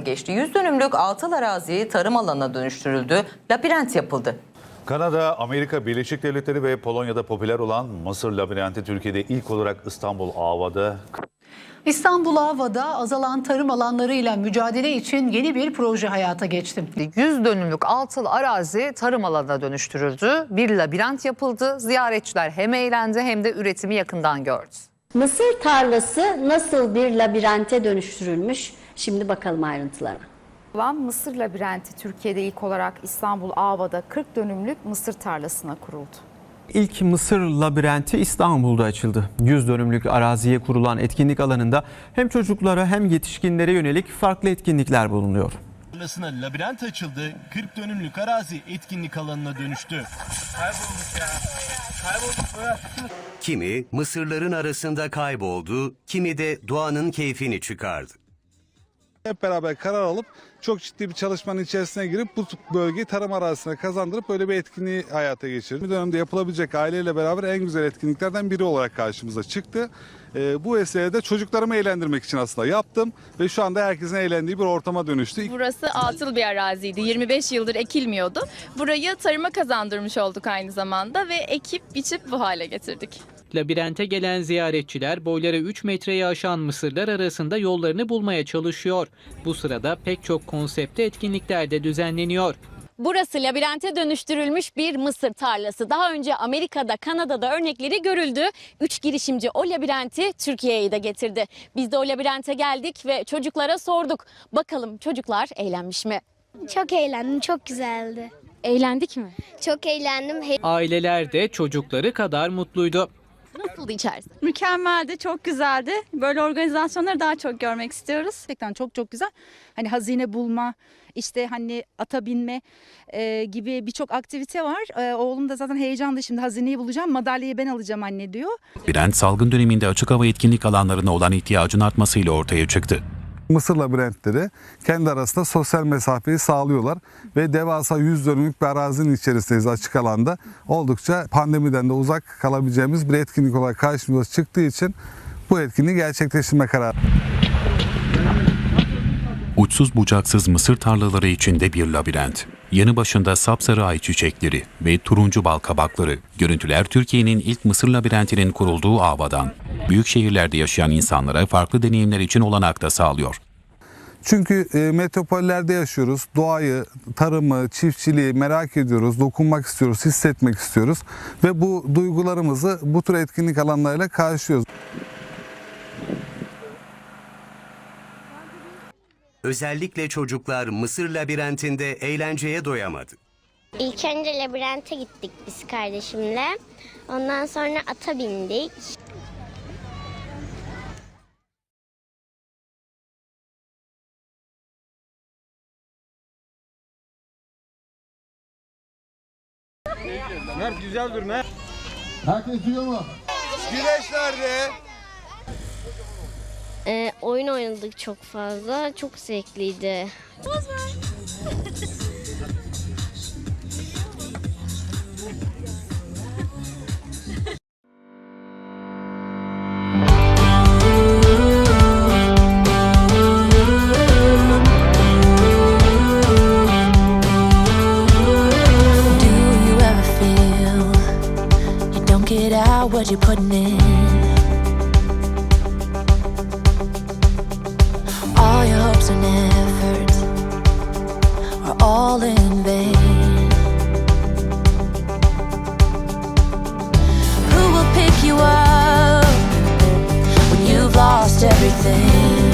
geçti. 100 dönümlük altıl arazi tarım alanına dönüştürüldü. Labirent yapıldı. Kanada, Amerika Birleşik Devletleri ve Polonya'da popüler olan Mısır labirenti Türkiye'de ilk olarak İstanbul Ava'da İstanbul Ava'da azalan tarım alanlarıyla mücadele için yeni bir proje hayata geçti. 100 dönümlük altıl arazi tarım alanına dönüştürüldü. Bir labirent yapıldı. Ziyaretçiler hem eğlendi hem de üretimi yakından gördü. Mısır tarlası nasıl bir labirente dönüştürülmüş? Şimdi bakalım ayrıntılara. Van Mısır labirenti Türkiye'de ilk olarak İstanbul Ava'da 40 dönümlük mısır tarlasına kuruldu. İlk Mısır labirenti İstanbul'da açıldı. 100 dönümlük araziye kurulan etkinlik alanında hem çocuklara hem yetişkinlere yönelik farklı etkinlikler bulunuyor. tarlasına labirent açıldı, 40 dönümlük arazi etkinlik alanına dönüştü. Kimi mısırların arasında kayboldu, kimi de doğanın keyfini çıkardı. Hep beraber karar alıp çok ciddi bir çalışmanın içerisine girip bu bölgeyi tarım arazisine kazandırıp böyle bir etkinliği hayata geçirdik. Bir dönemde yapılabilecek aileyle beraber en güzel etkinliklerden biri olarak karşımıza çıktı. Ee, bu vesileyle çocuklarımı eğlendirmek için aslında yaptım ve şu anda herkesin eğlendiği bir ortama dönüştü. Burası atıl bir araziydi. 25 yıldır ekilmiyordu. Burayı tarıma kazandırmış olduk aynı zamanda ve ekip biçip bu hale getirdik. Labirente gelen ziyaretçiler boyları 3 metreyi aşan mısırlar arasında yollarını bulmaya çalışıyor. Bu sırada pek çok konsepte etkinlikler de düzenleniyor. Burası labirente dönüştürülmüş bir mısır tarlası. Daha önce Amerika'da, Kanada'da örnekleri görüldü. Üç girişimci o labirenti Türkiye'ye de getirdi. Biz de o labirente geldik ve çocuklara sorduk. Bakalım çocuklar eğlenmiş mi? Çok eğlendim, çok güzeldi. Eğlendik mi? Çok eğlendim. Aileler de çocukları kadar mutluydu. Nasıldı içerisi? Mükemmeldi, çok güzeldi. Böyle organizasyonları daha çok görmek istiyoruz. Gerçekten çok çok güzel. Hani hazine bulma, işte hani ata binme e, gibi birçok aktivite var. E, oğlum da zaten heyecanlı şimdi hazineyi bulacağım, madalyayı ben alacağım anne diyor. Labirent salgın döneminde açık hava etkinlik alanlarına olan ihtiyacın artmasıyla ortaya çıktı. Mısır labirentleri kendi arasında sosyal mesafeyi sağlıyorlar ve devasa 100 dönümlük bir arazinin içerisindeyiz açık alanda. Oldukça pandemiden de uzak kalabileceğimiz bir etkinlik olarak karşımıza çıktığı için bu etkinliği gerçekleştirme kararı Uçsuz bucaksız mısır tarlaları içinde bir labirent. Yanı başında sapsarı ay çiçekleri ve turuncu bal kabakları. Görüntüler Türkiye'nin ilk mısır labirentinin kurulduğu avadan. Büyük şehirlerde yaşayan insanlara farklı deneyimler için olanak da sağlıyor. Çünkü e, metropollerde yaşıyoruz. Doğayı, tarımı, çiftçiliği merak ediyoruz, dokunmak istiyoruz, hissetmek istiyoruz ve bu duygularımızı bu tür etkinlik alanlarıyla karşılıyoruz. Özellikle çocuklar Mısır labirentinde eğlenceye doyamadı. İlk önce labirente gittik biz kardeşimle. Ondan sonra ata bindik. Mert güzel dur Mert. Herkes duyuyor mu? Güneş nerede? Ee, oyun oynadık çok fazla. Çok zevkliydi. Do you ever feel you don't get out what you're putting in? All in vain. Who will pick you up when you've lost everything?